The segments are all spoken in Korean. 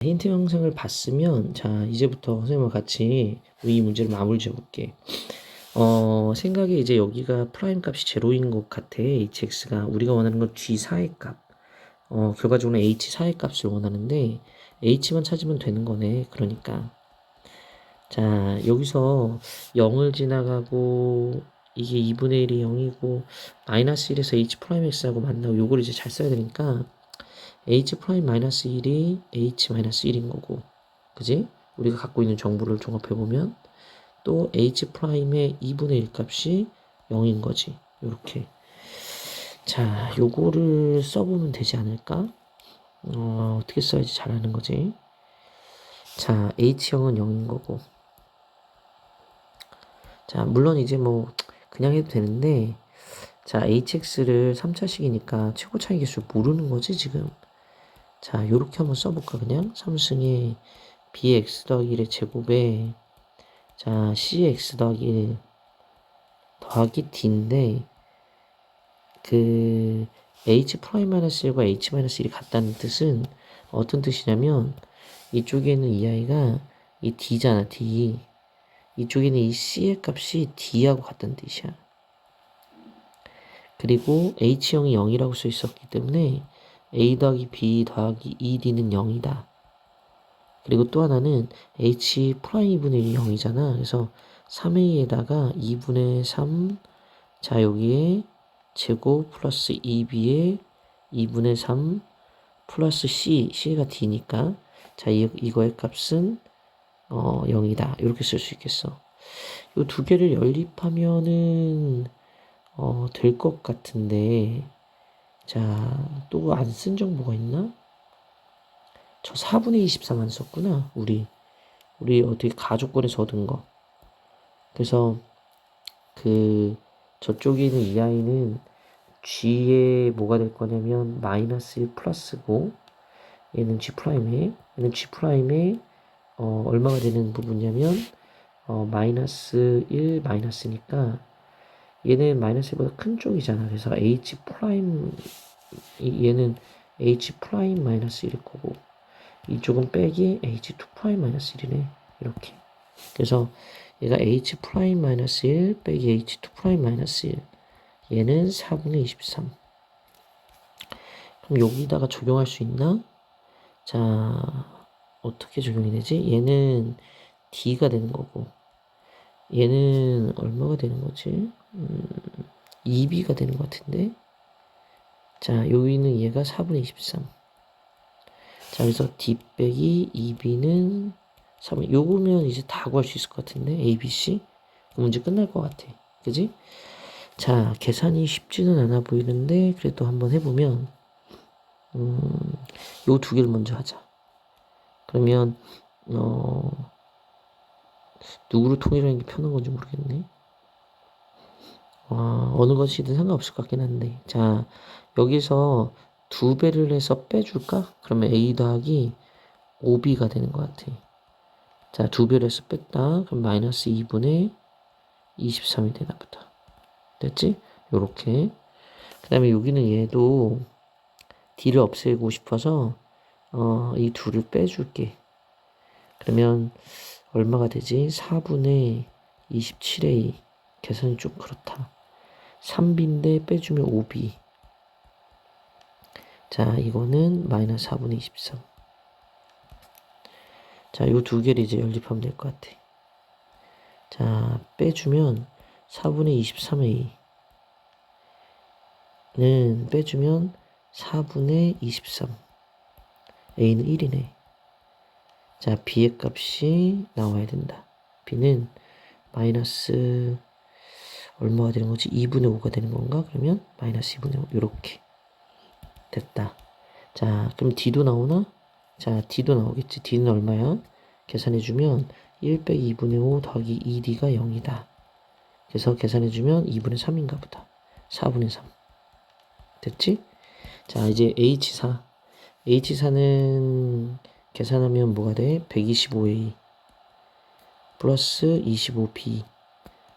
힌트 영상을 봤으면 자 이제부터 선생님과 같이 이 문제를 마무리 지어볼게. 어 생각에 이제 여기가 프라임 값이 제로인 것 같아. hx가 우리가 원하는 건 g4의 값. 어 결과적으로 h4의 값을 원하는데 h만 찾으면 되는 거네. 그러니까 자 여기서 0을 지나가고 이게 2분의 1이 0이고 마이너스 1에서 h 프라임 x하고 만나고 요걸 이제 잘 써야 되니까 h 프라임 마이너스 1이 h 마이너스 1인 거고 그지? 우리가 갖고 있는 정보를 종합해 보면 또 h 프라임의 2분의 1 값이 0인 거지 요렇게 자 요거를 써보면 되지 않을까? 어, 어떻게 써야지 잘하는 거지? 자 h형은 0인 거고 자 물론 이제 뭐 그냥 해도 되는데 자 hx를 3차식이니까 최고 차이 개수 모르는 거지 지금 자, 요렇게 한번 써볼까, 그냥? 3승에 bx 더하기 1의 제곱에, 자, cx 더하기 1 더하기 d인데, 그, h 프라임 마이너스 1과 h 마이너스 1이 같다는 뜻은 어떤 뜻이냐면, 이쪽에 있는 이 아이가 이 d잖아, d. 이쪽에 있는 이 c의 값이 d하고 같다는 뜻이야. 그리고 h형이 0이라고 써 있었기 때문에, a 더하기 b 더하기 2d는 0이다. 그리고 또 하나는 h 프라임 2분의 1이 0이잖아. 그래서 3a에다가 2분의 3, 자 여기에 제곱 플러스 2b에 2분의 3 플러스 c, c가 d니까 자 이, 이거의 값은 어 0이다. 이렇게 쓸 수 있겠어. 이 두 개를 연립하면은 어, 될 것 같은데 자, 또 안 쓴 정보가 있나? 저 4분의 23안 썼구나, 우리. 우리 어떻게 가족권에서 얻은 거. 그래서, 그, 저쪽에 있는 이 아이는 G에 뭐가 될 거냐면, 마이너스 1 플러스고, 얘는 G 프라임에, 얘는 G 프라임에, 어, 얼마가 되는 부분이냐면, 어, 마이너스 1 마이너스니까, 얘는 마이너스 1보다 큰 쪽이잖아. 그래서 h 프라임 얘는 h 프라임 마이너스 1일 거고 이쪽은 빼기 h2 프라임 마이너스 1이네. 이렇게. 그래서 얘가 h 프라임 마이너스 1 빼기 h2 프라임 마이너스 1 얘는 4분의 23 그럼 여기다가 적용할 수 있나? 자 어떻게 적용이 되지? 얘는 d가 되는 거고 얘는 얼마가 되는 거지? 음, 2b가 되는 것 같은데. 자, 여기는 얘가 4분의 23. 자, 그래서 d 빼기 2b는 3. 요거면 이제 다 구할 수 있을 것 같은데. a, b, c. 그 문제 끝날 것 같아. 그지? 자, 계산이 쉽지는 않아 보이는데, 그래도 한번 해보면, 음, 요 두 개를 먼저 하자. 그러면, 어, 누구를 통일하는 게 편한 건지 모르겠네. 어, 어느 것이든 상관없을 것 같긴 한데. 자, 여기서 두 배를 해서 빼줄까? 그러면 A 더하기 5B가 되는 것 같아. 자, 두 배를 해서 뺐다. 그럼 마이너스 2분의 23이 되나 보다. 됐지? 요렇게. 그 다음에 여기는 얘도 D를 없애고 싶어서, 어, 이 둘을 빼줄게. 그러면 얼마가 되지? 4분의 27A. 계산이 좀 그렇다. 3b인데 빼주면 5b. 자, 이거는 마이너스 4분의 23. 자, 이두 개를 이제 연립하면 될 것 같아. 자, 빼주면 4분의 23a. 는 빼주면 4분의 23. a는 1이네. 자, b의 값이 나와야 된다. b는 마이너스 얼마가 되는 거지? 2분의 5가 되는 건가? 그러면 마이너스 2분의 5 이렇게 됐다. 자 그럼 D도 나오나? 자 D도 나오겠지. D는 얼마야? 계산해주면 1 빼기 2분의 5 더하기 2D가 0이다. 그래서 계산해주면 2분의 3인가 보다. 4분의 3 됐지? 자 이제 H4 H4는 계산하면 뭐가 돼? 125A 플러스 25B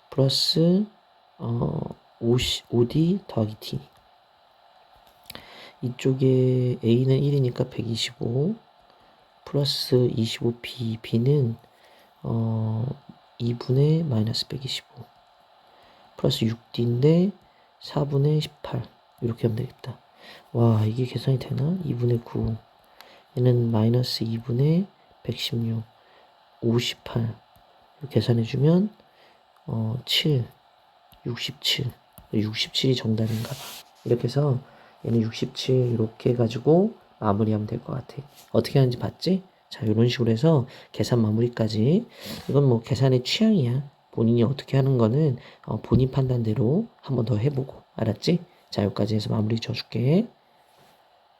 플러스 어, 50, 5D 더하기 T. 이쪽에 A는 1이니까 125 플러스 25b, b는 어 2분의 마이너스 125 플러스 6d인데 4분의 18 이렇게 하면 되겠다. 와 이게 계산이 되나? 2분의 9 얘는 마이너스 2분의 116 58 이렇게 계산해주면 어, 7 67 67이 정답인가 봐. 이렇게 해서 얘는 67 이렇게 해가지고 마무리하면 될 것 같아. 어떻게 하는지 봤지? 자 이런 식으로 해서 계산 마무리까지. 이건 뭐 계산의 취향이야. 본인이 어떻게 하는 거는 어, 본인 판단대로 한번 더 해보고. 알았지? 자 여기까지 해서 마무리 줘줄게